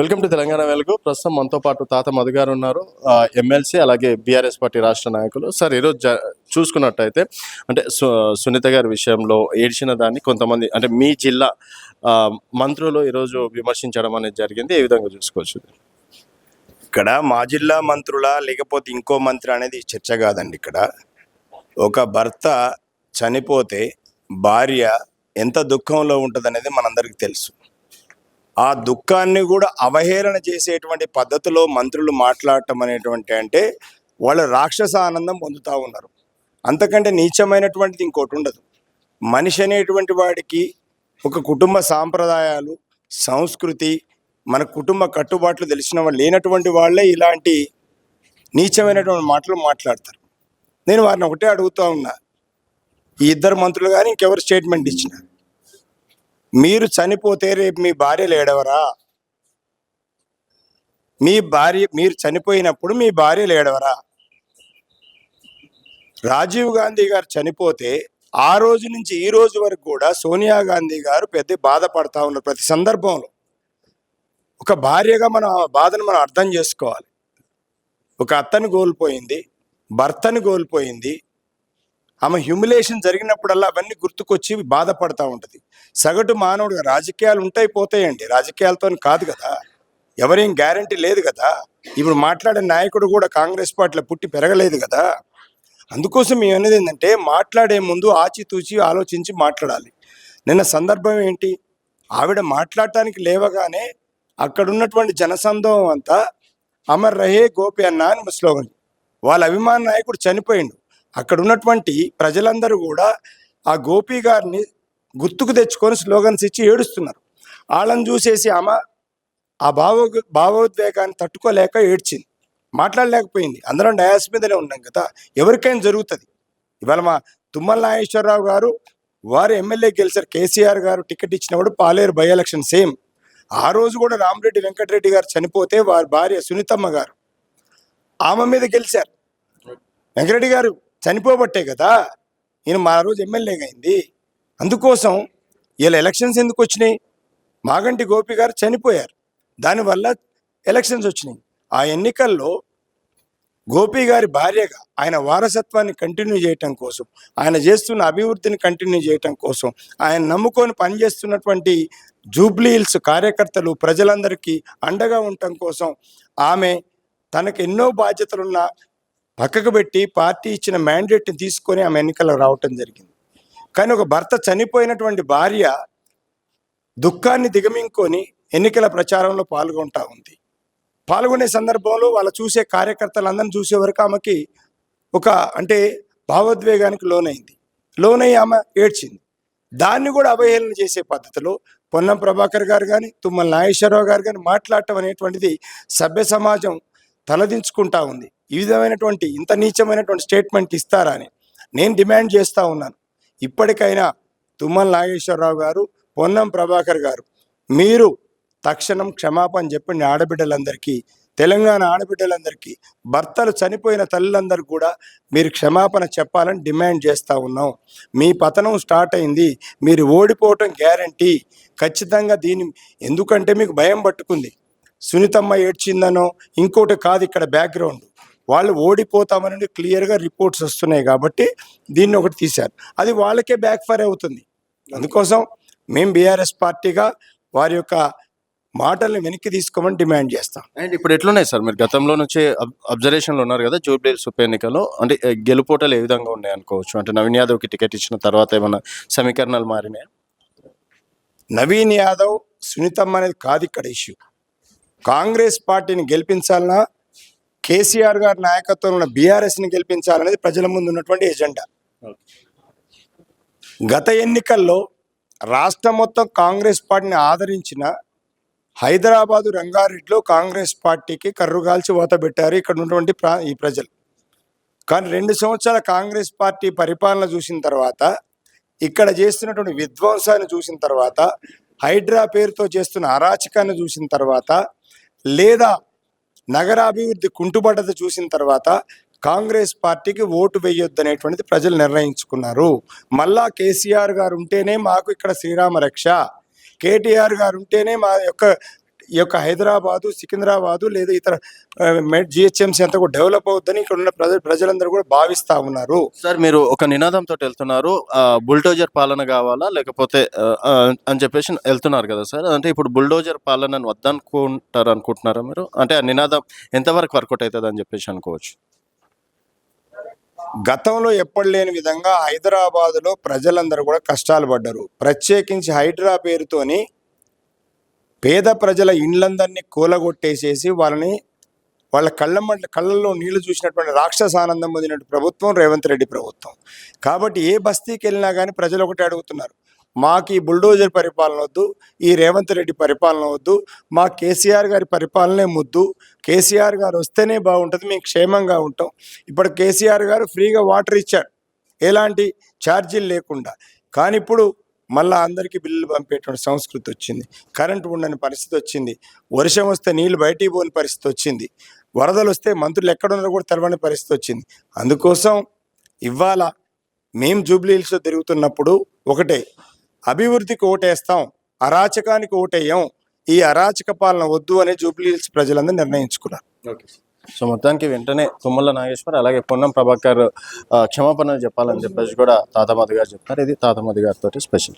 Welcome to Telangana వెలుగు. ప్రస్తుతం మనతో పాటు తాత మధు గారు ఉన్నారు. ఎమ్మెల్సీ అలాగే బీఆర్ఎస్ పార్టీ రాష్ట్ర నాయకులు. సార్ ఈరోజు చూసుకున్నట్టయితే అంటే సు- సునీత గారి విషయంలో ఏడ్చిన దాన్ని కొంతమంది అంటే మీ జిల్లా మంత్రులు ఈరోజు విమర్శించడం అనేది జరిగింది. ఏ విధంగా చూసుకోవచ్చు? ఇక్కడ మా జిల్లా మంత్రుల లేకపోతే ఇంకో మంత్రి అనేది చర్చ కాదండి ఇక్కడ. ఒక భర్త చనిపోతే భార్య ఎంత దుఃఖంలో ఉంటుంది అనేది మనందరికీ తెలుసు. ఆ దుఃఖాన్ని కూడా అవహేళన చేసేటువంటి పద్ధతిలో మంత్రులు మాట్లాడటం అనేటువంటి అంటే వాళ్ళు రాక్షస ఆనందం పొందుతూ ఉన్నారు. అంతకంటే నీచమైనటువంటిది ఇంకోటి ఉండదు. మనిషి అనేటువంటి వాడికి ఒక కుటుంబ సాంప్రదాయాలు సంస్కృతి మన కుటుంబ కట్టుబాట్లు తెలిసిన వాళ్ళు లేనటువంటి వాళ్ళే ఇలాంటి నీచమైనటువంటి మాటలు మాట్లాడతారు. నేను వారిని ఒకటే అడుగుతూ ఉన్నా. ఈ ఇద్దరు మంత్రులు కానీ ఇంకెవరు స్టేట్మెంట్ ఇచ్చినా? మీరు చనిపోతే రేపు మీ భార్యలు ఏడవరా? మీ భార్య మీరు చనిపోయినప్పుడు మీ భార్యలు ఏడవరా? రాజీవ్ గాంధీ గారు చనిపోతే ఆ రోజు నుంచి ఈ రోజు వరకు కూడా సోనియా గాంధీ గారు పెద్ద బాధపడతా ఉన్నారు ప్రతి సందర్భంలో. ఒక భార్యగా మనం ఆ బాధను మనం అర్థం చేసుకోవాలి. ఒక అత్తని కోల్పోయింది భర్తని కోల్పోయింది ఆమె హ్యూమిలేషన్ జరిగినప్పుడల్లా అవన్నీ గుర్తుకొచ్చి బాధపడతా ఉంటుంది. సగటు మానవుడు రాజకీయాలు ఉంటాయి పోతాయండి. రాజకీయాలతో కాదు కదా. ఎవరేం గ్యారంటీ లేదు కదా. ఇప్పుడు మాట్లాడే నాయకుడు కూడా కాంగ్రెస్ పార్టీలో పుట్టి పెరగలేదు కదా. అందుకోసం మేము అనేది ఏంటంటే మాట్లాడే ముందు ఆచితూచి ఆలోచించి మాట్లాడాలి. నిన్న సందర్భం ఏంటి? ఆవిడ మాట్లాడటానికి లేవగానే అక్కడున్నటువంటి జనసందోహం అంతా అమర్ రహే గోపి అన్న అని స్లోగన్ వాళ్ళ అభిమాన నాయకుడు చనిపోయిండు. అక్కడ ఉన్నటువంటి ప్రజలందరూ కూడా ఆ గోపి గారిని గుర్తుకు తెచ్చుకొని స్లోగన్స్ ఇచ్చి ఏడుస్తున్నారు. వాళ్ళని చూసేసి ఆమె ఆ భావ భావోద్వేగాన్ని తట్టుకోలేక ఏడ్చింది. మాట్లాడలేకపోయింది. అందరం డయాస్ మీదనే ఉన్నాం కదా ఎవరికైనా జరుగుతుంది. ఇవాళ మా తుమ్మల నాగేశ్వరరావు గారు వారు ఎమ్మెల్యే గెలిచారు. కేసీఆర్ గారు టికెట్ ఇచ్చినప్పుడు పాలేరు బై ఎలక్షన్ సేమ్. ఆ రోజు కూడా రామరెడ్డి వెంకటరెడ్డి గారు చనిపోతే వారి భార్య సునీతమ్మ గారు ఆమె మీద గెలిచారు. వెంకరెడ్డి గారు చనిపోబట్టే కదా ఈయన మా రోజు ఎమ్మెల్యేగా అయింది అందుకోసం వీళ్ళ ఎలక్షన్స్ ఎందుకు వచ్చినాయి మాగంటి గోపి గారు చనిపోయారు. దానివల్ల ఎలక్షన్స్ వచ్చినాయి. ఆ ఎన్నికల్లో గోపి గారి భార్యగా ఆయన వారసత్వాన్ని కంటిన్యూ చేయటం కోసం ఆయన చేస్తున్న అభివృద్ధిని కంటిన్యూ చేయటం కోసం ఆయన నమ్ముకొని పనిచేస్తున్నటువంటి జూబ్లీ హిల్స్ కార్యకర్తలు ప్రజలందరికీ అండగా ఉండటం కోసం ఆమె తనకు ఎన్నో బాధ్యతలున్న పక్కకు పెట్టి పార్టీ ఇచ్చిన మ్యాండేట్ని తీసుకొని ఆమె ఎన్నికలకు రావటం జరిగింది. కానీ ఒక భర్త చనిపోయినటువంటి భార్య దుఃఖాన్ని దిగమింకొని ఎన్నికల ప్రచారంలో పాల్గొంటా ఉంది. పాల్గొనే సందర్భంలో వాళ్ళు చూసే కార్యకర్తలందరిని చూసే వరకు ఆమెకి ఒక అంటే భావోద్వేగానికి లోనైంది. లోనై ఆమె ఏడ్చింది. దాన్ని కూడా అవహేళన చేసే పద్ధతిలో పొన్నం ప్రభాకర్ గారు కానీ తుమ్మల నాగేశ్వరరావు గారు కానీ మాట్లాడటం అనేటువంటిది సభ్య సమాజం తలదించుకుంటా ఉంది. ఈ విధమైనటువంటి ఇంత నీచమైనటువంటి స్టేట్మెంట్ ఇస్తారా అని నేను డిమాండ్ చేస్తూ ఉన్నాను. ఇప్పటికైనా తుమ్మల నాగేశ్వరరావు గారు పొన్నం ప్రభాకర్ గారు మీరు తక్షణం క్షమాపణ చెప్పండి ఆడబిడ్డలందరికీ తెలంగాణ ఆడబిడ్డలందరికీ భర్తలు చనిపోయిన తల్లులందరూ కూడా మీరు క్షమాపణ చెప్పాలని డిమాండ్ చేస్తూ ఉన్నాం. మీ పతనం స్టార్ట్ అయింది మీరు ఓడిపోవటం గ్యారంటీ ఖచ్చితంగా దీని ఎందుకంటే మీకు భయం పట్టుకుంది. సునీతమ్మ ఏడ్చిందనో ఇంకోటి కాదు ఇక్కడ బ్యాక్గ్రౌండ్ వాళ్ళు ఓడిపోతామని క్లియర్గా రిపోర్ట్స్ వస్తున్నాయి కాబట్టి దీన్ని ఒకటి తీశారు. అది వాళ్ళకే బ్యాక్ ఫైర్ అవుతుంది. అందుకోసం మేము బీఆర్ఎస్ పార్టీగా వారి యొక్క మాటల్ని వెనక్కి తీసుకోమని డిమాండ్ చేస్తాం. అండ్ ఇప్పుడు ఎట్లున్నాయి సార్? మీరు గతంలో నుంచి అబ్జర్వేషన్లో ఉన్నారు కదా జూబ్లీహిల్స్ ఉప ఎన్నికలో. అంటే గెలుపోటలు ఏ విధంగా ఉన్నాయి అనుకోవచ్చు? అంటే నవీన్ యాదవ్కి టికెట్ ఇచ్చిన తర్వాత ఏమైనా సమీకరణాలు మారినాయి? నవీన్ యాదవ్ సునీతమ్మ అనేది కాదు ఇక్కడ ఇష్యూ కాంగ్రెస్ పార్టీని గెలిపించాలన్నా కేసీఆర్ గారి నాయకత్వంలో ఉన్న బీఆర్ఎస్ని గెలిపించాలనేది ప్రజల ముందు ఉన్నటువంటి ఎజెండా. గత ఎన్నికల్లో రాష్ట్రం మొత్తం కాంగ్రెస్ పార్టీని ఆదరించిన హైదరాబాదు రంగారెడ్డిలో కాంగ్రెస్ పార్టీకి కర్రుగాల్చి ఓతబెట్టారు ఇక్కడ ఉన్నటువంటి ప్రా ఈ ప్రజలు. కానీ రెండు సంవత్సరాల కాంగ్రెస్ పార్టీ పరిపాలన చూసిన తర్వాత ఇక్కడ చేస్తున్నటువంటి విధ్వంసాన్ని చూసిన తర్వాత హైడ్రా పేరుతో చేస్తున్న అరాచకాన్ని చూసిన తర్వాత లేదా నగరాభివృద్ధి కుంటుబడ్డది చూసిన తర్వాత కాంగ్రెస్ పార్టీకి ఓటు వేయొద్దు అనేటువంటిది ప్రజలు నిర్ణయించుకున్నారు. మళ్ళా కేసీఆర్ గారు ఉంటేనే మాకు ఇక్కడ శ్రీరామ రక్ష. కేటీఆర్ గారు ఉంటేనే మా యొక్క ఈ యొక్క హైదరాబాదు సికింద్రాబాదు లేదా ఇతర జిహెచ్ఎంసీ అంతా కూడా డెవలప్ అవుతుందని ఇక్కడ ఉన్న ప్రజ ప్రజలందరూ కూడా భావిస్తా ఉన్నారు. సార్ మీరు ఒక నినాదంతో వెళ్తున్నారు. బుల్డోజర్ పాలన కావాలా? లేకపోతే అని చెప్పేసి వెళ్తున్నారు కదా సార్. అంటే ఇప్పుడు బుల్డోజర్ పాలనను వద్దనుకుంటారు అనుకుంటున్నారా మీరు? అంటే ఆ నినాదం ఎంతవరకు వర్కౌట్ అవుతుంది అని చెప్పేసి అనుకోవచ్చు. గతంలో ఎప్పుడు లేని విధంగా హైదరాబాదులో ప్రజలందరూ కూడా కష్టాలు పడ్డారు. ప్రత్యేకించి హైడ్రా పేరుతోని పేద ప్రజల ఇండ్లందరినీ కూలగొట్టేసేసి వాళ్ళని వాళ్ళ కళ్ళ కళ్ళల్లో నీళ్ళు చూసినటువంటి రాక్షస ఆనందం పొందిన ప్రభుత్వం రేవంత్ రెడ్డి ప్రభుత్వం. కాబట్టి ఏ బస్తీకి వెళ్ళినా కానీ ప్రజలు ఒకటి అడుగుతున్నారు. మాకు ఈ బుల్డోజర్ పరిపాలన వద్దు ఈ రేవంత్ రెడ్డి పరిపాలన వద్దు మా కేసీఆర్ గారి పరిపాలనే ముద్దు. కేసీఆర్ గారు వస్తేనే బాగుంటుంది మేము క్షేమంగా ఉంటాం. ఇప్పుడు కేసీఆర్ గారు ఫ్రీగా వాటర్ ఇచ్చారు. ఎలాంటి ఛార్జీలు లేకుండా. కానీ ఇప్పుడు మళ్ళా అందరికీ బిల్లులు పంపేటువంటి సంస్కృతి వచ్చింది. కరెంటు ఉండని పరిస్థితి వచ్చింది. వర్షం వస్తే నీళ్ళు బయటికి పోని పరిస్థితి వచ్చింది. వరదలు వస్తే మంత్రులు ఎక్కడున్నారో కూడా తెలవని పరిస్థితి వచ్చింది. అందుకోసం ఇవాళ మేం జూబ్లీ హిల్స్లో తిరుగుతున్నప్పుడు ఒకటే అభివృద్ధికి ఓటేస్తాం అరాచకానికి ఓటేయం ఈ అరాచక పాలన వద్దు అని జూబ్లీ హిల్స్ ప్రజలందరూ నిర్ణయించుకున్నారు. ఓకే సో మొత్తానికి వెంటనే తుమ్మల నాగేశ్వర్ అలాగే పొన్నం ప్రభాకర్ క్షమాపణలు చెప్పాలని చెప్పేసి కూడా తాతమది గారు చెప్తారు ఇది తాతమది గారితో స్పెషల్